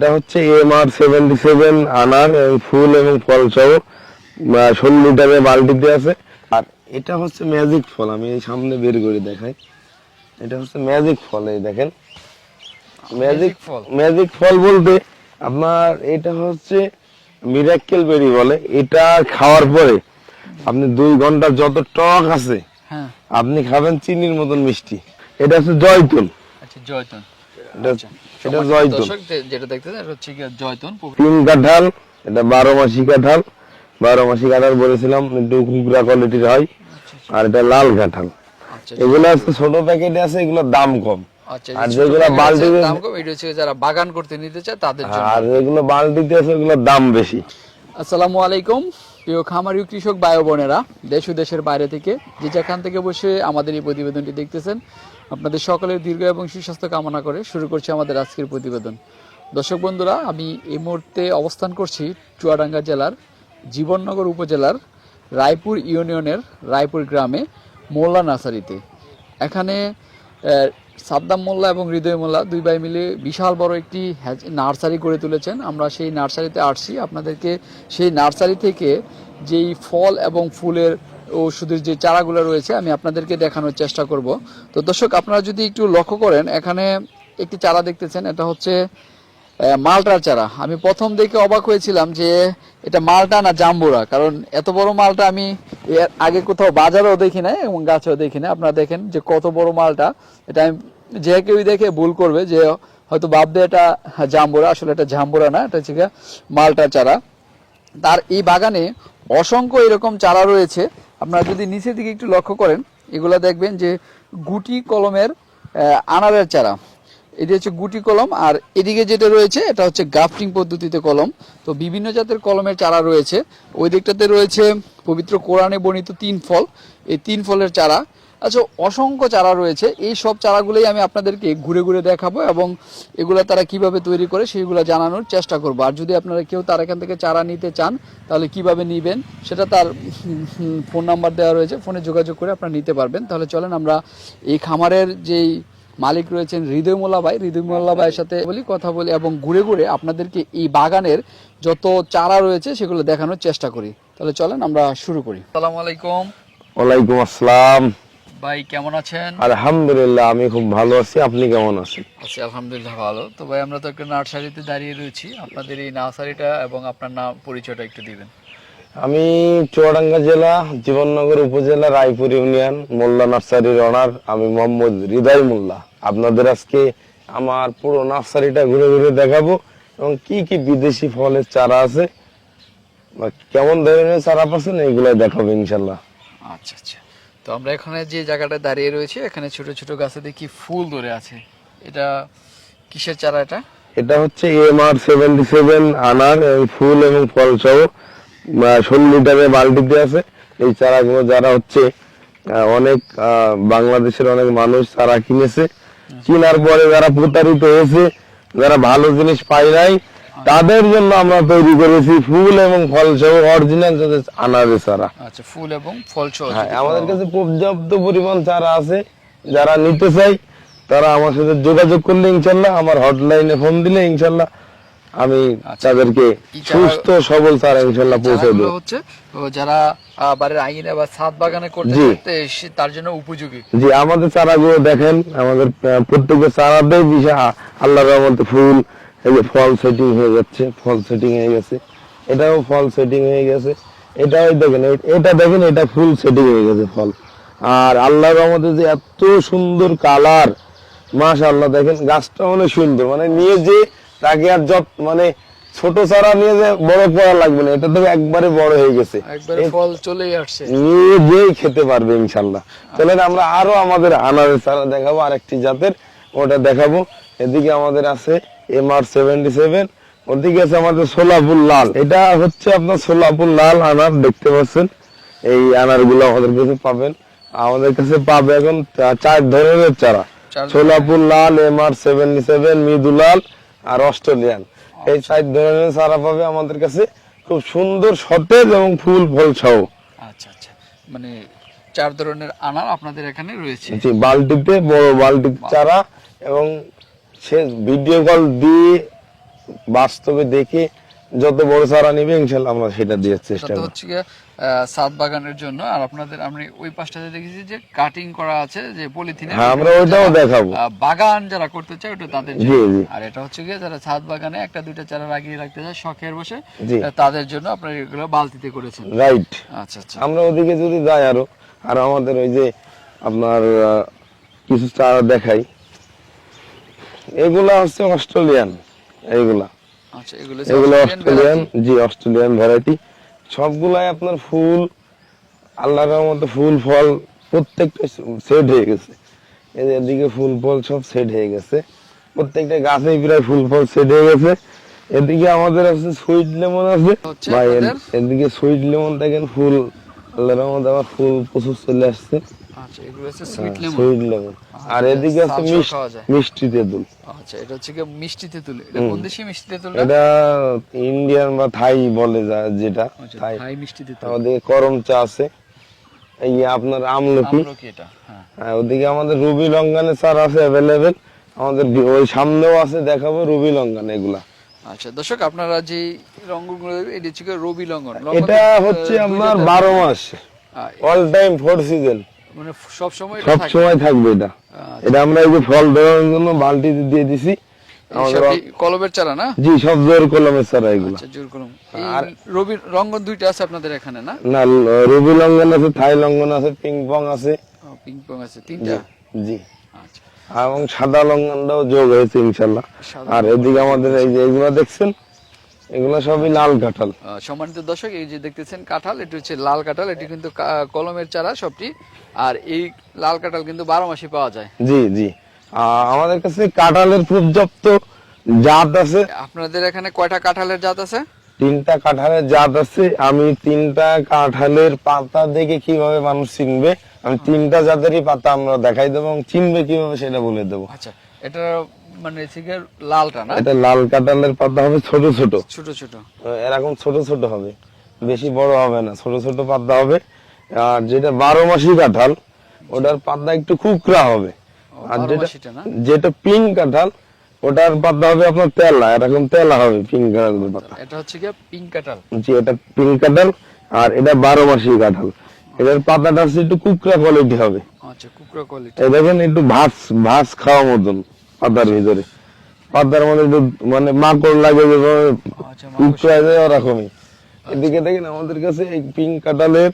এটা হচ্ছে M R seventy seven আনার ফুল এবং ফল সহ ষোলো লিটারের বালতিতে আছে। আর এটা হচ্ছে ম্যাজিক ফল আমি এই সামনে বের করে দেখাই। এটা হচ্ছে ম্যাজিক ফল এই দেখেন। ম্যাজিক ফল। ম্যাজিক ফল বলতে আপনার এটা হচ্ছে মিরাক্কেল বেরি বলে। এটা খাওয়ার পরে আপনি দুই ঘণ্টা যত টক আছে হ্যাঁ। আপনি খাবেন চিনির মতন মিষ্টি। এটা হচ্ছে জয়তুন আচ্ছা জয়তন এটা আচ্ছা। এটা জয়তুন। যেটা দেখতেছেন এটা হচ্ছে জয়তুন। তিন কাঁঠাল এটা বারো মাসি কাঁঠাল। বারো মাসি কাঁঠাল বলেছিলাম একটু কুকরা কোয়ালিটির হয়। আর এটা লাল কাঁঠাল। আচ্ছা এগুলো ছোট প্যাকেটে আছে এগুলোর দাম কম। আচ্ছা আর যেগুলো বালতিতে- যারা বাগান করতে নিতে চায় তাদের জন্য। আর এগুলো বালতিতে আছে ওগুলোর দাম বেশি। আসসালামু আলাইকুম প্রিয় খামারি কৃষক বোনেরা দেশ ও দেশের বাইরে থেকে যে যেখান থেকে বসে আমাদের এই প্রতিবেদনটি দেখতেছেন আপনাদের সকলের দীর্ঘ এবং সুস্বাস্থ্য কামনা করে শুরু করছি আমাদের আজকের প্রতিবেদন। দর্শক বন্ধুরা, আমি এই মুহূর্তে অবস্থান করছি চুয়াডাঙ্গা জেলার জীবননগর উপজেলার রায়পুর ইউনিয়নের রায়পুর গ্রামে মোল্লা নার্সারিতে। এখানে সাদ্দাম মোল্লা এবং হৃদয় মোল্লা দুই ভাই মিলে বিশাল বড় একটি নার্সারি গড়ে তুলেছেন। আমরা সেই নার্সারিতে আসছি। আপনাদেরকে সেই নার্সারি থেকে যেই ফল এবং ফুলের ওষুধের যে চারাগুলো রয়েছে, আমি আপনাদেরকে দেখানোর চেষ্টা করব। তো দর্শক, আপনারা যদি একটু লক্ষ্য করেন, এখানে একটি চারা দেখতেছেন, এটা হচ্ছে মালটার চারা। আমি প্রথম দেখে অবাক হয়েছিলাম যে এটা মালটা না জাম্বুরা, কারণ এত বড় মালটা আমি আগে কোথাও বাজারেও দেখি নাই এবং গাছেও দেখি না আপনারা দেখেন যে কত বড় মালটা। এটা আমি, যে কেউই দেখে ভুল করবে যে হয়তো ভাববে এটা জাম্বুরা। আসলে এটা জাম্বুরা না, এটা হচ্ছে গিয়ে মালটার চারা। তার এই বাগানে অসংখ্য এরকম চারা রয়েছে। আপনারা যদি নিচের দিকে একটু লক্ষ্য করেন, এগুলা দেখবেন যে গুটি কলমের আনারের চারা। এটি হচ্ছে গুটি কলম, আর এদিকে যেটা রয়েছে, এটা হচ্ছে গাফটিং পদ্ধতিতে কলম। তো বিভিন্ন জাতের কলমের চারা রয়েছে। ওই দিকটাতে রয়েছে পবিত্র কোরআনে বর্ণিত তিন ফল। এই তিন ফলের চারা আচ্ছা অসংখ্য চারা রয়েছে। এই সব চারাগুলোই আমি আপনাদেরকে ঘুরে ঘুরে দেখাবো এবং এগুলো তারা কীভাবে তৈরি করে সেইগুলো জানানোর চেষ্টা করব। আর যদি আপনারা কেউ তার এখান থেকে চারা নিতে চান তাহলে কীভাবে নিবেন সেটা তার ফোন নাম্বার দেওয়া রয়েছে। ফোনে যোগাযোগ করে আপনারা নিতে পারবেন। তাহলে চলেন আমরা এই খামারের যেই মালিক রয়েছেন হৃদয় মোল্লা ভাই হৃদয় মোল্লা ভাইয়ের সাথে বলি কথা বলি এবং ঘুরে ঘুরে আপনাদেরকে এই বাগানের যত চারা রয়েছে সেগুলো দেখানোর চেষ্টা করি। তাহলে চলেন আমরা শুরু করি। আসসালামু আলাইকুম। ওয়ালাইকুম আসসালাম। ভাই কেমন আছেন? আলহামদুলিল্লাহ আমি খুব ভালো আছি। আপনি কেমন আছেন? আছি আলহামদুলিল্লাহ ভালো। তো ভাই আমরা তো একটা নার্সারিতে দাঁড়িয়ে রয়েছি। আপনাদের এই নার্সারিটা এবং আপনার নাম পরিচয়টা একটু দিবেন। আমি চুয়াডাঙ্গা জেলা জীবননগর উপজেলা রায়পুর ইউনিয়ন মোল্লা নার্সারির অনার। আমি মোহাম্মদ হৃদয় মোল্লা। আপনাদের আজকে আমার পুরো নার্সারিটা ঘুরে ঘুরে দেখাবো এবং কি কি বিদেশি ফলের চারা আছে বা কেমন ধরনের চারা পাচ্ছেন এইগুলো দেখাবো ইনশাল্লাহ। আচ্ছা আচ্ছা। তো আমরা এখানে যে জায়গাটা দাঁড়িয়ে রয়েছে এখানে ছোট ছোট গাছে দেখি ফুল ধরে আছে। এটা কিসের চারা এটা? এটা হচ্ছে এম আর সেভেন্টি সেভেন আনার এবং ফুল এবং ফল সহ ষোলো লিটারের বালতিতে আছে। এই চারাগুলো যারা হচ্ছে অনেক বাংলাদেশের অনেক মানুষ চারা কিনেছে। কেনার পরে যারা প্রতারিত হয়েছে যারা ভালো জিনিস পায় নাই তাদের জন্য আমরা তৈরি করেছি ফুল এবং ফল সহ অরিজিনাল আনারের চারা আচ্ছা ফুল এবং ফল সহ হ্যাঁ আমাদের কাছে পর্যাপ্ত পরিমাণ চারা আছে যারা নিতে চাই তারা আমার সাথে যোগাযোগ করলে ইনশাল্লাহ আমার হটলাইনে ফোন দিলে ইনশাল্লাহ আমি আচ্ছা। তাদেরকে সুস্থ সবল চারা ইনশাল্লাহ পৌঁছে দেবো হচ্ছে যারা বাড়ির আঙিনা বা ছাদ বাগানে করতে। তার জন্য উপযোগী জি আমাদের চারাগুলো দেখেন আমাদের আহ, প্রত্যেকের চারাতেই বিশাল আল্লাহ রহমতে ফুল এই যে ফল সেটিং হয়ে যাচ্ছে ফল সেটিং হয়ে গেছে। এটাও ফল সেটিং হয়ে গেছে। এটাও দেখেন এটা দেখেন এটা ফুল সেটিং হয়ে গেছে ফল। আর আল্লাহ রহমতে যে এত সুন্দর কালার মাশাআল্লাহ দেখেন গাছটা অনেক সুন্দর। মানে নিয়ে যে তাকে আর যত মানে ছোট চারা নিয়ে যে বড় করা লাগবে না এটা তো একবারে বড় হয়ে গেছে। একবারে ফল চলেই আসছে। নিয়ে যেই খেতে পারবে ইনশাল্লাহ তাহলে আমরা আরও আমাদের আনারের চারা দেখাবো আরেকটি জাতের ওটা দেখাবো। এদিকে আমাদের আছে এম আর সেভেন্টি সেভেন ওদিকে আছে আমাদের সোলাপুর লাল। এটা হচ্ছে আপনার সোলাপুর লাল আনার দেখতে পাচ্ছেন? এই আনারগুলো আমাদের কাছে পাবেন। আমাদের কাছে পাবে এখন চার ধরনের চারা। সোলাপুর লাল এম আর সেভেন্টি সেভেন মৃদুলাল আর অস্ট্রেলিয়ান। এই চার ধরনের চারা পাবে আমাদের কাছে। খুব সুন্দর সতেজ এবং ফুল ফল সহ। আচ্ছা আচ্ছা। মানে চার ধরনের আনার আপনাদের এখানে রয়েছে। জি বালতিতে বড় বালতি চারা এবং সে ভিডিও কল দিয়ে বাস্তবে দেখে যত বড় চারা নিবে ইনশাল্লাহ আমরা সেটা দেওয়ার চেষ্টা করব। হচ্ছে ছাদ বাগানের জন্য। আর আপনাদের আমি ওই পাশটাতে দেখেছি যে কাটিং করা আছে যে পলিথিনে হ্যাঁ আমরা ওইটাও দেখাবো। বাগান যারা করতে চায় ওটা তাদের জি, জি। আর এটা হচ্ছে গিয়ে যারা ছাদ বাগানে একটা দুইটা চারা লাগিয়ে রাখতে চায় শখের বসে তাদের জন্য আপনারা এগুলো বালতিতে করেছেন। রাইট আচ্ছা আচ্ছা। আমরা ওদিকে যদি যাই আরও আর আমাদের ওই যে আপনার কিছু চারা দেখাই। এগুলা হচ্ছে অস্ট্রেলিয়ান এইগুলা। আচ্ছা এগুলো এগুলো অস্ট্রেলিয়ান জি অস্ট্রেলিয়ান ভ্যারাইটি সবগুলাই আপনার ফুল আল্লাহর রহমতে ফুল ফল প্রত্যেকটা সেট হয়ে গেছে। এদিকে ফুল ফল সব সেট হয়ে গেছে। প্রত্যেকটা গাছে প্রায় ফুল ফল সেট হয়ে গেছে। এদিকে আমাদের আছে সুইট লেমন আছে। ভাই এদিকে সুইট লেমন দেখেন ফুল আল্লাহর আমার ফুল প্রচুর চলে আসছে। আচ্ছা এগুলো হচ্ছে সুইট লেমন সুইট লেমন আর এদিকে আছে মিষ্টি তেঁতুল আচ্ছা এটা হচ্ছে মিষ্টি তেঁতুল এটা কোন দেশি মিষ্টি তেঁতুল এটা ইন্ডিয়ান বা থাই বলে যা- যেটা থাই। হাই মিষ্টি তেঁতুল আমাদের করম চা আছে। এই আপনার আমলকি। আমলকি এটা হ্যাঁ। হ্যাঁ, ওদিকে আমাদের রুবি লঙ্গানের চার আছে অ্যাভেলেবেল আমাদের ওই সামনেও আছে দেখাবো রুবি লঙ্গান এগুলা। আচ্ছা দর্শক আপনারা যে দেখবেন এটা হচ্ছে রবি লঙ্ঘন লঙ্ঘন এটা হচ্ছে আপনার বারো মাস। অল টাইম ফোর সিজন মানে সব সময় সব সময় থাকবে এটা। আচ্ছা। এটা আমরা এই যে ফল ধরানোর জন্য বালতিতে দিয়ে দিছি। কলমের চারা না? জি সব জোর কলমের চারা এগুলা। আচ্ছা জোর কলম। আর- রবি রঙ্গন দুইটা আছে আপনাদের এখানে না? না রুবি লঙ্ঘন আছে থাই লঙ্ঘন আছে পিং পং আছে। পিং পং আছে তিনটা? জি। আচ্ছা। এবং সাদা লঙ্ঘনটাও যোগ হয়েছে ইনশাল্লাহ আর এদিকে আমাদের এই যে এগুলো দেখছেন এগুলো সবই লাল কাঁঠাল। সম্মানিত দর্শক এই যে দেখতেছেন কাঁঠাল এটি হচ্ছে লাল কাঁঠাল এটি কিন্তু কলমের চারা সবটি। আর এই লাল কাঁঠাল কিন্তু বারো মাসে পাওয়া যায়। জি জি। আমাদের কাছে কাঁঠালের পর্যাপ্ত জাত আছে। আপনাদের এখানে কয়টা কাঁঠালের জাত আছে? তিনটা কাঁঠালের জাত আছে। আমি তিনটা কাঁঠালের পাতা দেখে কীভাবে মানুষ চিনবে? আমি তিনটা জাতেরই পাতা আমরা দেখাই দেবো এবং চিনবে কীভাবে সেটা বলে দেবো। আচ্ছা এটা মানে লালটা না? এটা লাল কাঁঠালের পাতা হবে ছোট ছোট। ছোট ছোট। এরকম ছোট ছোট হবে। বেশি বড় হবে না ছোট ছোট পাতা হবে। আর যেটা বারো মাসি কাঁঠাল ওটার পাতা একটু কুকরা হবে। আর যেটা যেটা পিঙ্ক কাঁঠাল ওটার পাতা হবে আপনার তেলা। এরকম তেলা হবে পিঙ্ক কাঁঠালের পাতা। এটা হচ্ছে গিয়ে পিঙ্ক কাঁঠাল। জি এটা পিঙ্ক কাঁঠাল আর এটা বারো মাসি কাঁঠাল। এটার পাতাটা হচ্ছে একটু কুকরা কোয়ালিটি হবে। আচ্ছা কুকরা কোয়ালিটি এই দেখেন একটু ভাস ভাস খাওয়া মতন পাতার ভিতরে। পাতার মধ্যে একটু মানে মাকড় লাগে যেভাবে কুকরা যায় ওরকমই এদিকে দেখেন আমাদের কাছে এই পিঙ্ক কাঁঠালের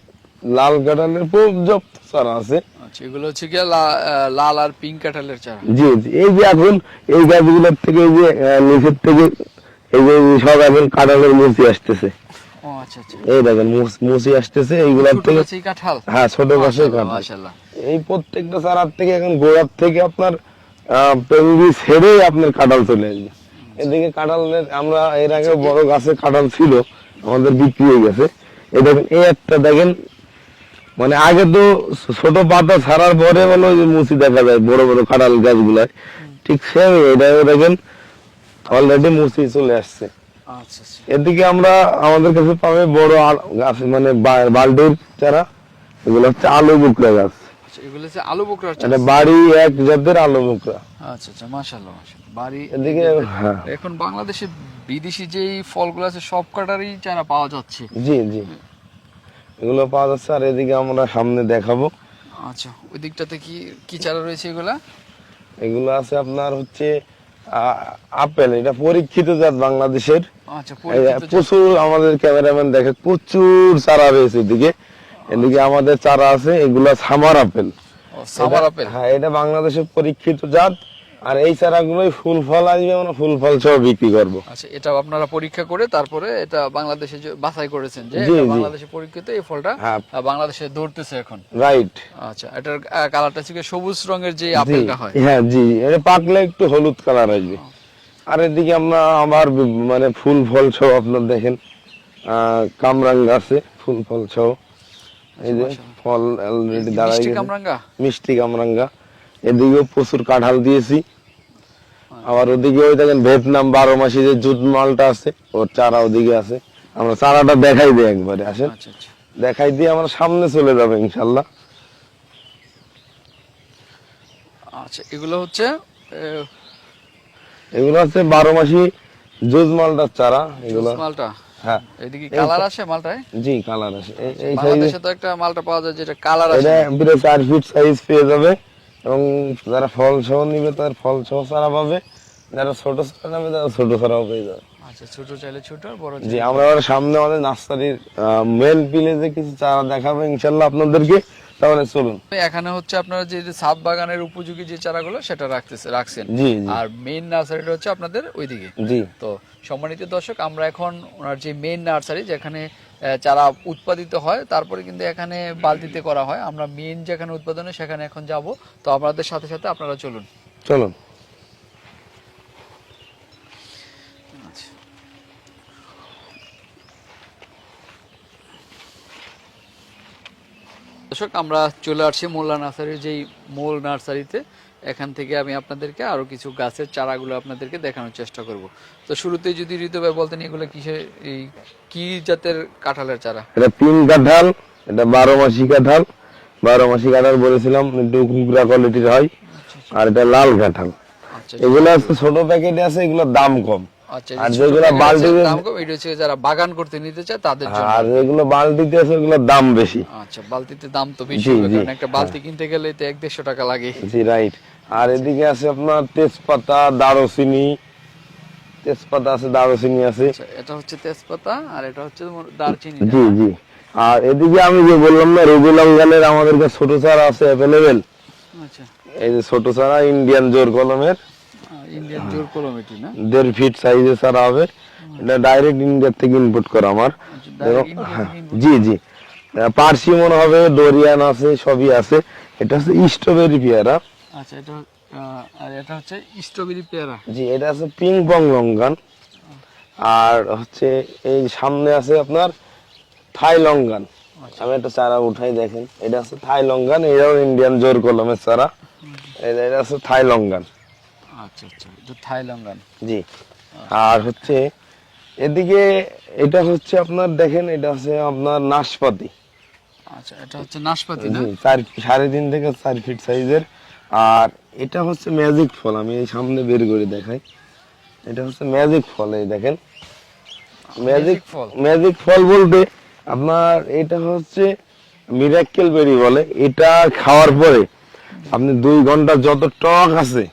লাল কাঁঠালের পর্যাপ্ত চারা আছে। আচ্ছা এগুলো হচ্ছে আহ, লাল আর পিঙ্ক কাঁঠালের চারা। জি জি এই যে এখন এই গাছগুলোর থেকে এই যে নিচের থেকে এই যে সব এখন কাঁঠালের মুচি আসতেছে। এই দেখেন মুচি আসতেছে এইগুলার থেকে হ্যাঁ ছোট গাছের কাঁঠাল। এই প্রত্যেকটা চারার থেকে এখন গোড়ার থেকে আপনার পেঙ্গি ছেড়ে আপনার কাঁঠাল চলে আসবে। এদিকে কাঁঠালের আমরা এর আগে বড় গাছে কাঁঠাল ছিল আমাদের বিক্রি হয়ে গেছে। এই দেখেন এই একটা দেখেন মানে আগে তো ছোট পাতা ছাড়ার পরে মানে ওই যে মুচি দেখা যায় বড় বড় কাঁঠাল গাছগুলায়। ঠিক সেম এটাও দেখেন অলরেডি মুচি চলে আসছে। আচ্ছা আচ্ছা এদিকে আমরা আমাদের কাছে পাবে বড় গাছ মানে বা- চারা। এগুলো হচ্ছে আলু বুকরা গাছ। আচ্ছা এগুলো হচ্ছে আলু এটা বাড়ি এক জাতের আলু বুকরা। আচ্ছা আচ্ছা মাশাআল্লাহ মাশাআল্লাহ। বাড়ি এদিকে হ্যাঁ। এখন বাংলাদেশে বিদেশি যেই ফলগুলো আছে সব কাটারই চারা পাওয়া যাচ্ছে? জি জি। এগুলো পাওয়া যাচ্ছে আর এদিকে আমরা সামনে দেখাবো। আচ্ছা ওই দিকটাতে কি কি চারা রয়েছে এগুলা? এগুলো আছে আপনার হচ্ছে আপেল এটা পরীক্ষিত জাত বাংলাদেশের। আচ্ছা। প্রচুর আমাদের ক্যামেরাম্যান দেখে প্রচুর চারা রয়েছে এদিকে। এদিকে আমাদের চারা আছে এগুলা সামার আপেল। Summer apple? হ্যাঁ এটা বাংলাদেশের পরীক্ষিত জাত। আর এই চারাগুলোই ফুল ফল আসবে আমরা ফুল ফল সহ বিক্রি করব। আচ্ছা এটা আপনারা পরীক্ষা করে তারপরে এটা বাংলাদেশে বাছাই করেছেন যে বাংলাদেশে পরীক্ষিত এই ফলটা হ্যাঁ। বাংলাদেশে ধরতেছে এখন। রাইট আচ্ছা এটার কালারটা গিয়ে সবুজ রঙের যে আপেলটা হয়। হ্যাঁ জি এটা পাকলে একটু হলুদ কালার আসবে। আর এদিকে আমরা আবার মানে ফুল ফল সহ আপনার দেখেন আহ, কামরাঙ্গা আছে ফুল ফল সহ। এই যে ফল অলরেডি দাঁড়াই মিষ্টি কামরাঙ্গা? মিষ্টি কামরাঙ্গা। এদিকেও প্রচুর কাঁঠাল দিয়েছি। আবার ওদিকে ওই দেখেন ভিয়েতনাম বারো মাসি যে জুট মালটা আছে ওর চারা ওদিকে আছে। আমরা চারাটা দেখাই দিই একবারে আসেন। আচ্ছা আচ্ছা। দেখাই দিয়ে আমরা সামনে চলে যাব ইনশাল্লাহ। আচ্ছা এগুলো হচ্ছে এগুলো হচ্ছে বারো মাসি জুজ মালটার চারা এগুলো। মালটা? হ্যাঁ। এদিকে কালার আসে মালটায়? জি কালার আছে এই- সাইজে তো একটা মালটা পাওয়া যায় যেটা কালার আসে। এটা প্রায় চার ফিট সাইজ পেয়ে যাবে। এবং যারা ফল সহ নিবে তার ফল সহ চারা পাবে। যারা ছোট চারা নেবে তারা ছোট চারাও পেয়ে যাবে। আচ্ছা ছোট চাইলে ছোট আর বড় জি আমরা আবার সামনে আমাদের নার্সারির মেন পিলেজে কিছু চারা দেখাবো ইনশাল্লাহ আপনাদেরকে তাহলে চলুন। এখানে হচ্ছে আপনারা যে যে বাগানের উপযোগী যে চারাগুলো সেটা রাখতেছে রাখছেন। জি আর মেইন নার্সারিটা হচ্ছে আপনাদের ওইদিকে। জি। তো সম্মানিত দর্শক আমরা এখন ওনার যে মেইন নার্সারি যেখানে চারা উৎপাদিত হয়, তারপরে কিন্তু এখানে বালতিতে করা হয়। আমরা মেন যেখানে উৎপাদনে সেখানে এখন যাব। তো আপনাদের সাথে সাথে আপনারা চলুন। চলুন। দর্শক আমরা চলে আসছি মোল্লা নার্সারির যেই মোল নার্সারিতে। এখান থেকে আমি আপনাদেরকে আরও কিছু গাছের চারাগুলো আপনাদেরকে দেখানোর চেষ্টা করব। তো শুরুতেই যদি ঋতু ভাই বলতেন এগুলো কিসে এই কি জাতের কাঁঠালের চারা? এটা তিন কাঁঠাল এটা বারো মাসি কাঁঠাল। বারো মাসি কাঁঠাল বলেছিলাম একটু কুকরা কোয়ালিটির হয়। আর এটা লাল কাঁঠাল। আচ্ছা এগুলো ছোট প্যাকেটে আছে এগুলোর দাম কম। আচ্ছা আর ছোট যেগুলো এটা হচ্ছে যারা বাগান করতে নিতে চায় তাদের জন্য। আর যেগুলো বালতিতে আছে ওগুলোর দাম বেশি। আচ্ছা বালতিতে দাম তো বেশি কারণ একটা বালতি কিনতে গেলে তো এক দেড়শো টাকা লাগে। জি রাইট আর এদিকে আছে আপনার তেজপাতা দারুচিনি। তেজপাতা আছে দারুচিনি আছে। আচ্ছা এটা হচ্ছে তেজপাতা আর এটা হচ্ছে তোমার দারচিনি জি জি। আর এদিকে আমি যে বললাম না রবি লঙ্গানের আমাদের কাছে ছোট চারা আছে অ্যাভেলেবেল আচ্ছা। এই যে ছোট চারা ইন্ডিয়ান জোর কলমের ইন্ডিয়ান জোর কলমেটি না? দেড় ফিট সাইজের চারা হবে। এটা ডাইরেক্ট ইন্ডিয়া থেকে ইম্পোর্ট করা আমার। আচ্ছা, হ্যাঁ, জি জি। পার্সিমন হবে ডোরিয়ান আছে সবই আছে। এটা হচ্ছে স্ট্রবেরি পেয়ারা। আচ্ছা এটা আর এটা হচ্ছে স্ট্রবেরি পেয়ারা। জি এটা আছে পিং পং লঙ্গান আর হচ্ছে এই সামনে আছে আপনার থাই লঙ্গান আমি একটা চারা উঠাই দেখেন। এটা আছে থাই লঙ্গান এটাও ইন্ডিয়ান জোর কলমের চারা। এটা এটা আছে থাই লঙ্গান আচ্ছা আচ্ছা। এটা জি। আর হচ্ছে এদিকে এটা হচ্ছে আপনার দেখেন এটা হচ্ছে আপনার নাশপাতি। আচ্ছা এটা হচ্ছে নাশপাতি না? চার সাড়ে তিন থেকে চার ফিট সাইজের। আর এটা হচ্ছে ম্যাজিক ফল আমি এই সামনে বের করে দেখাই। এটা হচ্ছে ম্যাজিক ফল এই দেখেন। ম্যাজিক ফল। ম্যাজিক ফল বলতে আপনার এটা হচ্ছে মিরাক্কেল বেরি বলে। এটা খাওয়ার পরে আপনি দুই ঘণ্টা যত টক আছে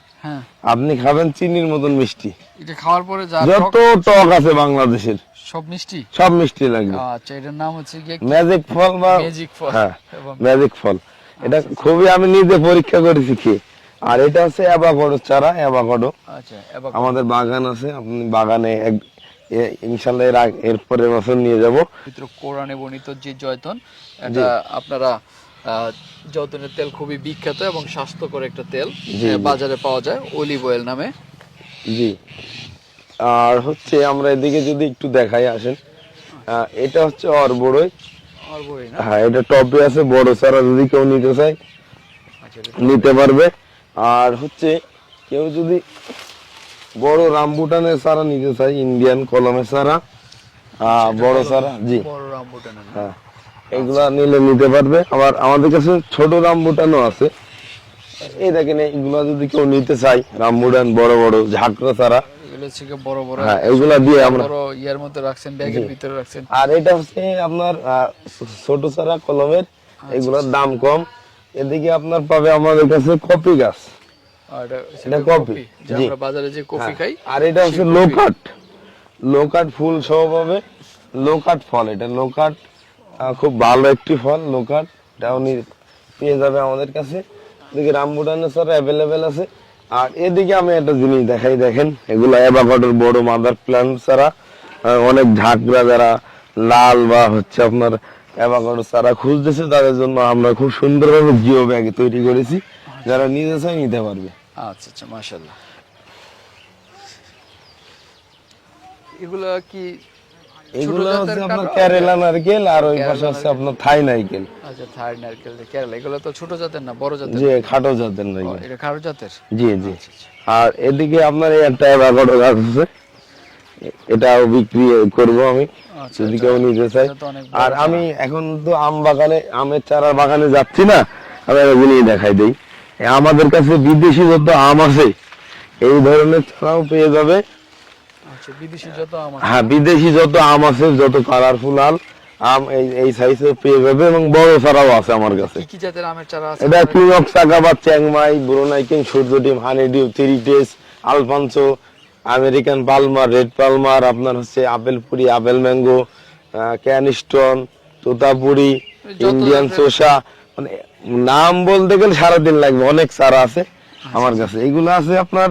আপনি খাবেন চিনির মতন মিষ্টি। এটা খাওয়ার পরে যা যত টক, আছে বাংলাদেশের সব মিষ্টি? সব মিষ্টি লাগবে। আচ্ছা এটার নাম হচ্ছে ম্যাজিক ফল বা ম্যাজিক ফল। হ্যাঁ ম্যাজিক ফল। এটা খুবই আমি নিজে পরীক্ষা করেছি খেয়ে। আর এটা হচ্ছে অ্যাভাকাডো চারা অ্যাভাকাডো। আচ্ছা আমাদের বাগান আছে আপনি বাগানে এক- এর এর পরের বছর নিয়ে যাব। পবিত্র কোরআনে বর্ণিত যে জয়তন এটা আপনারা আহ, তেল খুবই বিখ্যাত এবং স্বাস্থ্যকর একটা তেল বাজারে পাওয়া যায় অলিভ অয়েল নামে। জি। আর হচ্ছে আমরা এদিকে যদি একটু দেখাই আসেন এটা হচ্ছে অরবড়ই না? হ্যাঁ এটা টপে আছে বড় চারা যদি কেউ নিতে চায় আচ্ছা নিতে পারবে। আর হচ্ছে কেউ যদি বড় রামবুটানের চারা নিতে চায় ইন্ডিয়ান কলমের আহ, বড় চারা জি বড় রামবুটান না? হ্যাঁ। এগুলা নিলে নিতে পারবে। আবার আমাদের কাছে ছোট রামবুটানও আছে। এই দেখেন এগুলা যদি কেউ নিতে চায় রামবুটান বড় বড় ঝাঁকড়া হচ্ছে বড় বড় হ্যাঁ এগুলা দিয়ে আমরা বড় ইয়ার মধ্যে রাখছেন ব্যাগের ভিতরে রাখছেন। আর এটা হচ্ছে আপনার ছোট কলমের। এগুলোর দাম কম। এদিকে আপনার পাবে আমাদের কাছে কপি গাছ। এটা কপি, আমরা বাজারে যে কফি হ্যাঁ, খাই আর এটা হচ্ছে লো কাট লো কাট ফুল সহ পাবে। লো কাট ফল এটা লো কাট খুব ভালো একটি ফল লো কাট এটাও নি- পেয়ে যাবে আমাদের কাছে। এদিকে রামবুটানের স্যার অ্যাভেলেবেল আছে। আর এদিকে আমি একটা জিনিস দেখাই, দেখেন। এগুলো অ্যাভাকাডোর বড় মাদার প্ল্যান্ট ছাড়া অনেক ঝাঁকড়া যারা লাল বা হচ্ছে আপনার অ্যাভাকাডো চারা খুঁজতেছে, তাদের জন্য আমরা খুব সুন্দরভাবে জিও ব্যাগ তৈরি করেছি। যারা নিতে চায় নিতে পারবে। আচ্ছা আচ্ছা মাশাআল্লাহ। এগুলো কি এগুলো হচ্ছে আপনার কেরালা নারকেল আর ওই পাশে কেরালা আপনার থাই নারকেল আচ্ছা থাই নারকেল কেরালা এগুলো তো ছোট জাতের না বড় জাতের? যে খাটো জাতের নারকেল এটা খারো জাতের? জি জি। আচ্ছা, আচ্ছা। আর এদিকে আপনার এই একটা অ্যাভাকাডো গাছ আছে এটাও বিক্রি করব আমি যদি কেউ নিতে বড় আর আমি এখন তো আম বাগানে আমের চারা বাগানে যাচ্ছি না আমি এগুলি দেখাই দেই। আমাদের কাছে বিদেশি যত আম আছে এই ধরনের চারাও পেয়ে যাবে আচ্ছা বিদেশি যত আমার হ্যাঁ বিদেশি যত আম আছে যত কালারফুল আম আম এই এই সাইজে পেয়ে যাবে এবং বড় চারাও আছে আমার কাছে। কি কি জাতের আমের চারা আছে? এটা কিংক সাকাবা চ্যাংমাই ব্রুনাই কিং সূর্য ডিম হানি ডিম থ্রি টেস Alphonso American Palmer red Palmer আপনার হচ্ছে আপেল পুরি আপেল ম্যাঙ্গো ক্যানিস্টন তোতাপুরি ইন্ডিয়ান আছে- মানে নাম বলতে গেলে সারাদিন লাগবে অনেক চারা আছে আমার কাছে। এগুলো আছে আপনার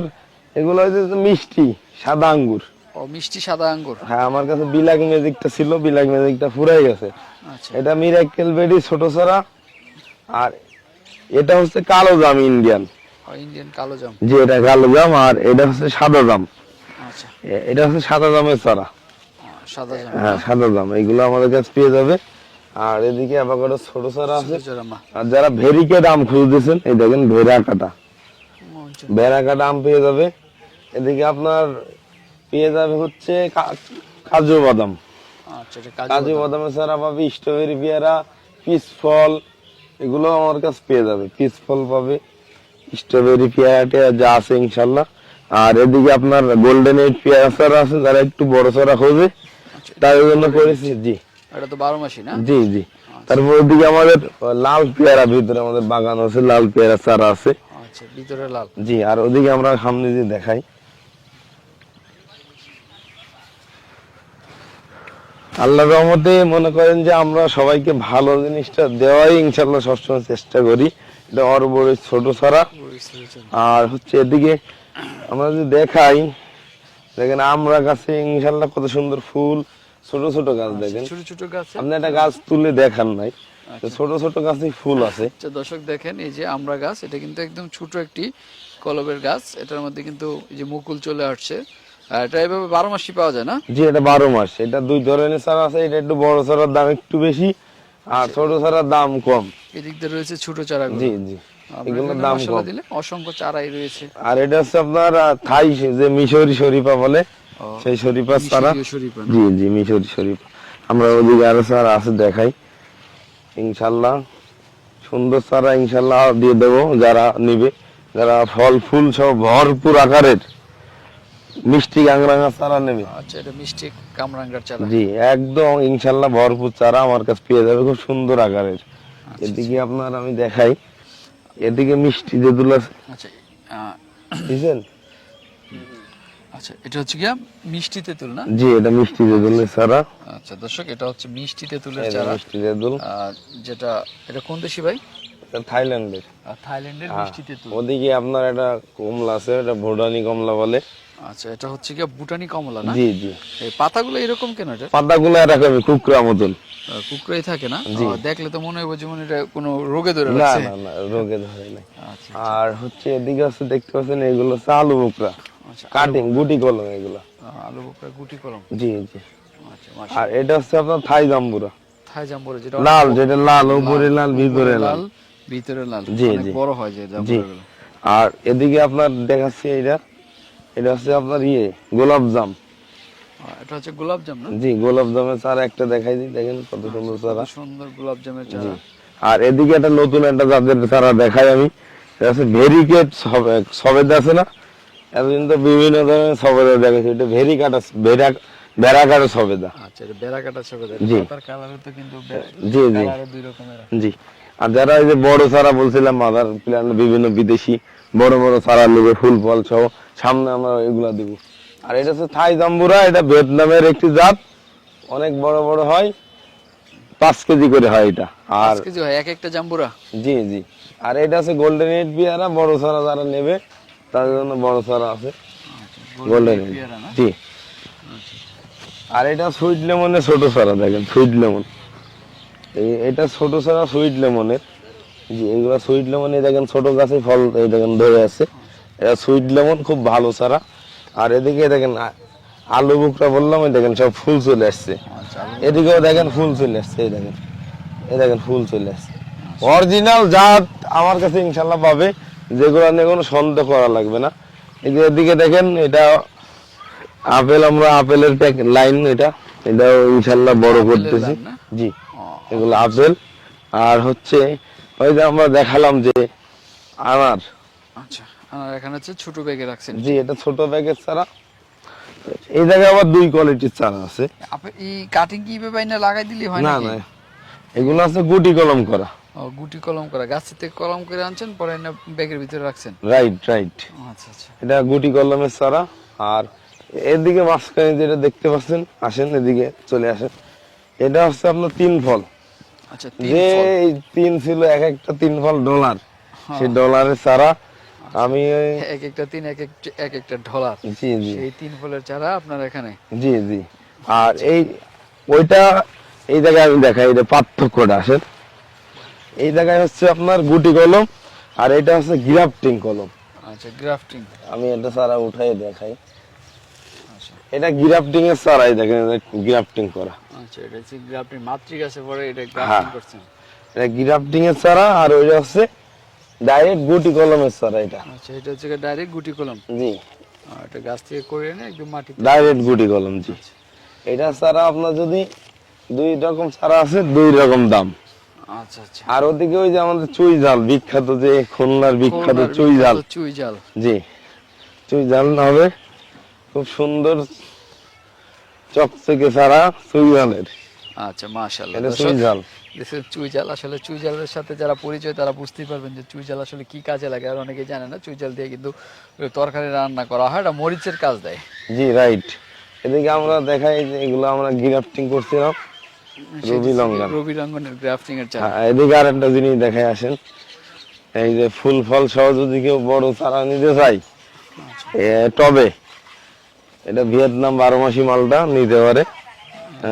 এগুলো হচ্ছে যে মিষ্টি সাদা আঙ্গুর। ও মিষ্টি সাদা আঙ্গুর? হ্যাঁ আমার কাছে বিলাক ম্যাজিকটা ছিল বিলাক ম্যাজিকটা ফুরাই গেছে। আচ্ছা। এটা মিরাক্কেল বেডি ছোট সারা। আর এটা হচ্ছে কালো জাম ইন্ডিয়ান। ইন্ডিয়ান কালো জাম। জি এটা কালো জাম আর এটা হচ্ছে সাদা জাম। আচ্ছা। এটা হচ্ছে সাদা জামের সাদা জাম। হ্যাঁ সাদা জাম এগুলো আমাদের কাছে পেয়ে যাবে। আর এদিকে অ্যাভোকাডো ছোট চারা আছে। আর যারা ভেরিকেট আম খুঁজতেছেন এই দেখেন ভেড়া কাটা। ভেড়া কাটা আম পেয়ে যাবে। এদিকে আপনার পেয়ে যাবে হচ্ছে কাজু বাদাম। আচ্ছা কাজু কাজু বাদামের চারা পাবে স্ট্রবেরি পেয়ারা পিস ফল এগুলো আমার কাছে পেয়ে যাবে। পিস ফল পাবে স্ট্রবেরি পেয়ারা টেয়ারা যা আছে ইনশাল্লাহ। আর এদিকে আপনার গোল্ডেন এইট পেয়ারা চারা আছে যারা একটু বড় চারা খোঁজে আচ্ছা, তার জন্য করেছি জি। এটা তো বারো মাসি না? জি জি। তারপর ওদিকে আমাদের লাল পেয়ারা ভিতরে আমাদের বাগান আছে লাল পেয়ারা চারা আছে। আচ্ছা ভিতরে লাল। জি আর ওদিকে আমরা সামনে দিয়ে দেখাই আল্লাহ রহমতে মনে করেন যে আমরা সবাইকে ভালো জিনিসটা দেওয়াই ইনশাল্লাহ সবসময় চেষ্টা করি। এটা অর বড় ছোট ছাড়া। আর হচ্ছে এদিকে আমরা যদি দেখাই দেখেন আমরা গাছে ইনশাল্লাহ কত সুন্দর ফুল ছোট ছোট গাছ দেখেন। ছোট ছোট গাছ? আপনি একটা গাছ তুলে দেখান নাই। ছোট ছোট গাছে ফুল আছে। আচ্ছা দর্শক দেখেন এই যে আমরা গাছ এটা কিন্তু একদম ছোট একটি কলবের গাছ। এটার মধ্যে কিন্তু এই যে মুকুল চলে আসছে। এটা এভাবে বারো মাসই পাওয়া যায় না? জি এটা বারো মাস। এটা দুই ধরনের চারা আছে এটা একটু বড় চারার দাম একটু বেশি আর ছোট চারার দাম কম। এদিক দিয়ে রয়েছে ছোট চারা জি জি। এগুলোর দাম কম। দিলে অসংখ্য চারাই রয়েছে। আর এটা হচ্ছে আপনার থাই যে মিশরি শরীফা বলে সেই চারা শরীফা না? জি জি মিশরি শরীফা আমরা ওদিকে আরও চারা আছে দেখাই। ইনশাল্লাহ সুন্দর চারা ইনশাল্লাহ দিয়ে দেবো যারা নিবে। যারা ফল ফুল সব ভরপুর আকারের। মিষ্টি চারা নেবে। আচ্ছা এটা মিষ্টি কামরাঙ্গার চারা। জি একদম ইনশাল্লাহ ভরপুর চারা আমার কাছে পেয়ে যাবে খুব সুন্দর আকারের। এদিকে আপনার আমি দেখাই এদিকে মিষ্টি যেগুলো আছে। আচ্ছা বুঝছেন আচ্ছা এটা হচ্ছে গিয়া মিষ্টি তেঁতুল না? জি এটা মিষ্টি চারা। আচ্ছা দর্শক এটা হচ্ছে মিষ্টি তেঁতুলের চারা। মিষ্টি আর যেটা এটা কোন দেশি ভাই? থাইল্যান্ডের। আর থাইল্যান্ডের হ্যাঁ। মিষ্টি তেঁতুল। ওদিকে আপনার একটা কমলা আছে এটা ভুটানি কমলা বলে। আচ্ছা এটা হচ্ছে গিয়া ভুটানি কমলা না? জি জি। এই পাতাগুলো এরকম কেন এটা? পাতাগুলো এরকমই কুকরা মতন। কুকরাই থাকে না? দেখলে তো মনে হবে যেমন এটা কোনো রোগে ধরে না না না রোগে ধরে নাই। আচ্ছা আর হচ্ছে এদিকে আছে দেখতে পাচ্ছেন এগুলো হচ্ছে আলু বুকরা। আচ্ছা কাটিং গুটি কলম এগুলো। আলু বোকরা গুটি কলম। জি জি। আচ্ছা আর এটা হচ্ছে আপনার থাই জাম্বুরা। থাই জাম্বুরা যেটা লাল যেটা লাল উপরে লাল ভিতরে লাল। ভিতরে লাল। জি, জি। বড় হয় যে জি। জাম্বুরাগুলো আর এদিকে আপনার দেখাচ্ছি এটা এটা হচ্ছে আপনার ইয়ে গোলাপ জাম। আহ, এটা হচ্ছে গোলাপ জাম না? জি গোলাপ জামের চারা একটা দেখাই দিই দেখেন কত সুন্দর চারা। সুন্দর গোলাপ জামের চারা। আর এদিকে একটা নতুন একটা জাতের চারা দেখাই আমি। এটা হচ্ছে ভেরিকেট সবেদা আছে না? এতদিন তো বিভিন্ন ধরনের সবেদা দেখেছি এটা ভেরি কাটা ভেড়া ভেড়া কাটা সবেদা। আচ্ছা এটা বেড়া কাটা ছবি জি। কালার তো কিন্তু জি জি। দুই রকমের। জি। আর যারা এই যে বড় চারা বলছিলাম মাদার প্ল্যান বিভিন্ন বিদেশি বড় বড় সারা নেবে ফুল ফল সহ সামনে আমরা এগুলা দিব। আর এটা হচ্ছে থাই জাম্বুরা এটা ভিয়েতনামের একটি জাত। অনেক বড় বড় হয় পাঁচ কেজি করে হয় এটা। আর কেজি হয় এক একটা জাম্বুরা? জি জি। আর এটা আছে গোল্ডেন এইট বিয়ারা বড় সারা যারা নেবে তার জন্য বড় সারা আছে। গোল্ডেন এইট পেয়ারা জি। আর এটা সুইট লেমনের ছোট সারা দেখেন সুইট লেমন। এই এটা ছোট সারা সুইট লেমনের। জি এগুলো সুইট লেমন এই দেখেন ছোট গাছে ফল এই দেখেন ধরে আছে। এটা সুইট লেমন খুব ভালো চারা। আর এদিকে দেখেন আলু বুকরা বললাম এই দেখেন সব ফুল চলে আসছে। আচ্ছা এদিকেও দেখেন ফুল চলে আসছে এই দেখেন। এই দেখেন ফুল চলে আসছে। অরিজিনাল জাত আমার কাছে ইনশাল্লাহ পাবে। যেগুলো নিয়ে কোনো সন্দেহ করা লাগবে না। এই যে এদিকে দেখেন এটা আপেল আমরা আপেলের লাইন এটা। এটাও ইনশাল্লাহ বড় করতেছি। জি এগুলো আপেল। আর হচ্ছে ওই যে আমরা দেখালাম যে আনার আচ্ছা আর এখানে হচ্ছে ছোট ব্যাগে রাখছেন। জি এটা ছোট ব্যাগের ছাড়া এই জায়গায় আবার দুই কোয়ালিটির চারা আছে। আপনি এই কাটিং না লাগাই দিলি হয় না না এগুলো আছে গুটি কলম করা। ও, গুটি কলম করা। গাছ থেকে কলম করে আনছেন পরে না ব্যাগের ভিতরে রাখছেন? রাইট রাইট আচ্ছা আচ্ছা। এটা গুটি কলমের চারা। আর এদিকে মাঝখানে যেটা দেখতে পাচ্ছেন আসেন এদিকে চলে আসেন। এটা হচ্ছে আপনার তিন ফল। যে তিন ছিল এক একটা তিন ফল ডলার। হ্যাঁ। সেই ডলারের চারা আমি এক একটা তিন এক এক একটা ঢলার জি জি। সেই তিন ফলের চারা আপনার এখানে? জি জি। আর এই ওইটা এই জায়গায় আমি দেখাই এটা পার্থক্যটা আসেন। এই জায়গায় হচ্ছে আপনার গুটি কলম আর এটা হচ্ছে গ্রাফটিং কলম। আচ্ছা গ্রাফটিং। আমি এটা চারা উঠাই দেখাই। আচ্ছা। এটা গ্রাফটিং এর চারাই দেখেন গ্রাফটিং করা। আচ্ছা এটা হচ্ছে গ্রাফটিং মাতৃগাছে পরে এটা গ্রাফটিং করছেন। এটা গ্রাফটিং এর চারা আর ওইটা হচ্ছে ডাইরেক্ট গুটি কলমের চারা এটা। আচ্ছা এটা হচ্ছে ডাইরেক্ট গুটি কলম। জি। এটা গাছ থেকে করে এনে একদম মাটিতে ডাইরেক্ট গুটি কলম জি। এটা চারা আপনার যদি দুই রকম চারা আছে দুই রকম দাম। আচ্ছা আচ্ছা। আর ওদিকে ওই যে আমাদের চুই জাল বিখ্যাত যে খুলনার বিখ্যাত চুই জাল চুই জাল জি। চুই জাল হবে খুব সুন্দর চকচকে চারা চুই জালের আচ্ছা মাশাআল্লাহ। এটা দর্শক, চুই জাল this is চুই জাল আসলে চুই জালের সাথে যারা পরিচয় তারা বুঝতেই পারবেন যে চুই জাল আসলে কি কাজে লাগে। আর অনেকে জানে না চুই জাল দিয়ে কিন্তু তরকারি রান্না করা হয় এটা মরিচের কাজ দেয়। জি রাইট এদিকে আমরা দেখাই যে এগুলো আমরা গ্রাফটিং করছিলাম রবি লঙ্ঘন। রবি রঙ্গনের গ্রাফটিং এর চাল হ্যাঁ, এদিকে আর একটা জিনিস দেখাই আসেন। এই যে ফুল ফল সহ যদি কেউ বড় চারা নিতে চাই টবে। এটা ভিয়েতনাম বারো মাসি মালটা নিতে পারে।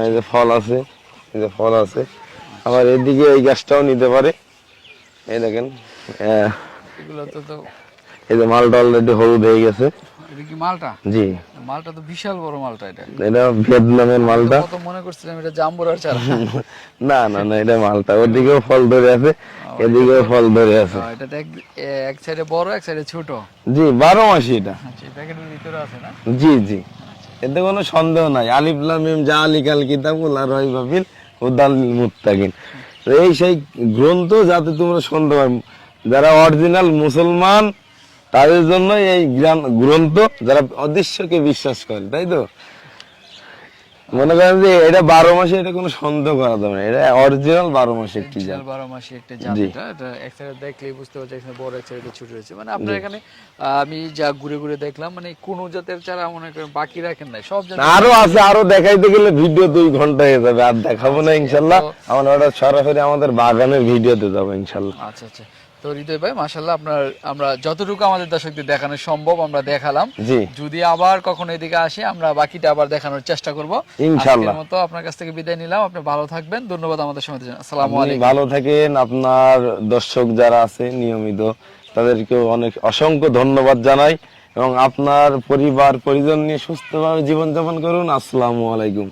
এই যে ফল আছে এই যে ফল আছে। আবার এদিকে এই গাছটাও নিতে পারে। এই দেখেন এই যে মালটা অলরেডি হলুদ হয়ে গেছে। কি মালটা? জি। মালটা তো বিশাল বড় মালটা এটা। এটা ভিয়েতনামের মালটা। কত মনে করছিলাম এটা জাম্বুরার চাল না না না এটা মালটা। ওদিকেও ফল ধরে আছে। এদিকেও ফল ধরে আছে। এটা এক- সাইডে বড় এক সাইডে ছোট। জি বারো মাসি এটা। আচ্ছা প্যাকেটের ভিতরে আছে না? জি জি। এতে কোনো সন্দেহ নাই। আলিফ লাম মিম যা আলিকাল কিতাবুল আর রয় বাবিল হুদাল মুত্তাকিন তো এই সেই গ্রন্থ যাতে তোমরা সন্দেহ যারা অরিজিনাল মুসলমান তাদের জন্য এই গ্রন্থ যারা অদৃশ্যকে বিশ্বাস করে তাই তো? মনে করেন যে এটা বারো মাসে এটা কোনো সন্দেহ করা যাবে না এটা অরিজিনাল বারো মাসে একটি জাত। বারো মাসে একটা জাত এটা এটা এক সাইডে দেখলেই বুঝতে পারছি এখানে বড় এক সাইডে ছোট রয়েছে। মানে আপনার এখানে আমি যা ঘুরে ঘুরে দেখলাম মানে কোন জাতের চারা মনে করেন বাকি রাখেন নাই সব আরও আছে আরও দেখাইতে গেলে ভিডিও দুই ঘণ্টা হয়ে যাবে আর দেখাবো না ইনশাল্লাহ। আমরা ওটা সরাসরি আমাদের বাগানের ভিডিওতে যাব ইনশাল্লাহ। আচ্ছা আচ্ছা। তো হৃদয় ভাই মাশাল্লাহ আপনার আমরা যতটুকু আমাদের দর্শকদের দেখানো সম্ভব আমরা দেখালাম। যদি আবার কখনো এদিকে আসে আমরা বাকিটা আবার দেখানোর চেষ্টা করব। ইনশাআল্লাহ। মতো আপনার কাছ থেকে বিদায় নিলাম। আপনি ভালো থাকবেন। ধন্যবাদ আমাদের সময়। আসসালামু আলাইকুম। ভালো থাকেন। আপনার দর্শক যারা আছে নিয়মিত তাদেরকে অনেক অসংখ্য ধন্যবাদ জানাই এবং আপনার পরিবার পরিজন নিয়ে সুস্থভাবে জীবনযাপন করুন। আসসালামু আলাইকুম।